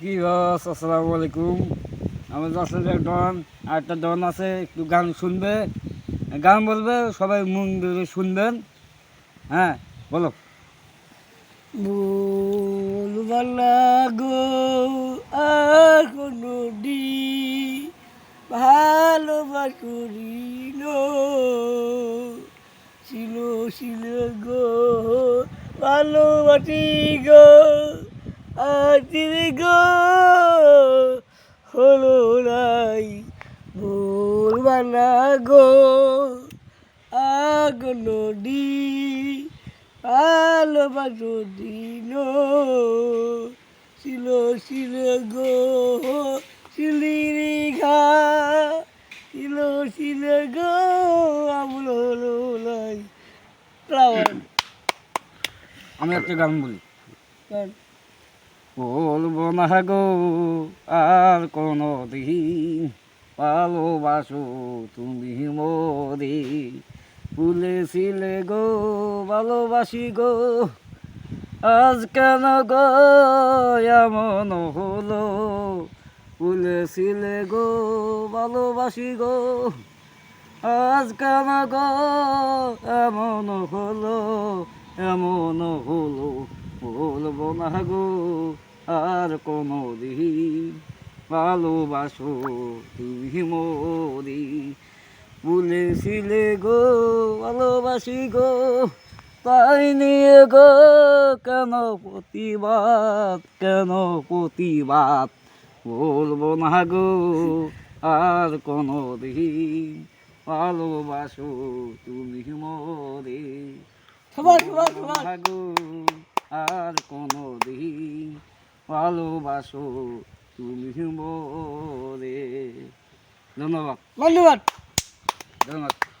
বস, আসসালামু আলাইকুম। আমার যশোরের ডন আর একটা ডন আছে, একটু গান শুনবে। গান বলবে, সবাই মন দিয়ে শুনবেন। হ্যাঁ বলো। বলবালা গো, আর কোনো দি ভালোবাসুরি ছিল ছিল গো, ভালোবাসি গো। গো হলো নাই বলবালা গো। আগুন দি ভালোবাসো দিল ছিল ছিল গো শিলিরি ঘা। ছিল ছিল গো আমল হলো নাই। আমি একটা গান বলি। বলব না গো, আর কোনো দিন ভালোবাসো তুমি মোরে ভুলেছিলে গো, ভালোবাসি গো, আজ কেন গো এমন হলো? ভুলেছিলে গো, ভালোবাসি গো, আজ কেন গো এমন হলো এমন হলো? বলব না গো আর কোনো দিন ভালোবাসো তুমি মরি বলেছিলে গো ভালোবাসি গো তাই নিয়ে গো কেন প্রতিবাদ কেন প্রতিবাদ? বলব না গো আর কোনো দিন ভালোবাসো তুমি মরে সবাই সবাই সবাই। ভাগো আর কোনো দিন ভালোবাসো তুমি মোরে ধন্যবাদ। ধন্যবাদ। ধন্যবাদ।